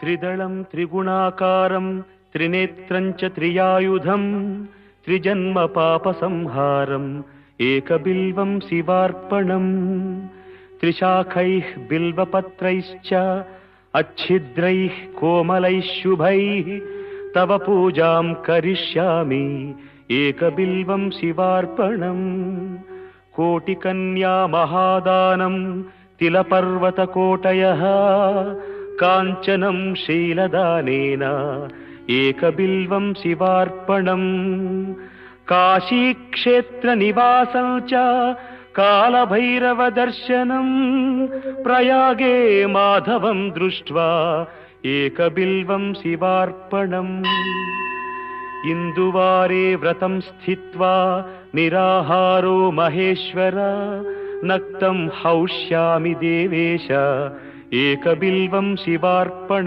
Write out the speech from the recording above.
त्रिदळम् त्रिगुणाकारम् त्रिनेत्रम् च त्रियायुधम् त्रिजन्म पापसंहारम् शिवार्पणम् त्रिशाखैः बिल्वपत्रैश्च अच्छिद्रैः कोमलैः शुभैः तव पूजाम् करिष्यामि एकबिल्वम् शिवार्पणम्। कोटिकन्या महादानम् तिलपर्वतकोटयः काञ्चनम् शीलदानेन एकबिल्वम् शिवार्पणम् काशीक्षेत्रनिवासम् च कालभैरवदर्शनम् प्रयागे माधवम् दृष्ट्वा एकबिल्वम् शिवार्पणम्। इन्दुवारे व्रतं स्थित्वा निराहारो महेश्वर नक्तं हौष्यामि देवेश एकबिल्वं शिवार्पणम्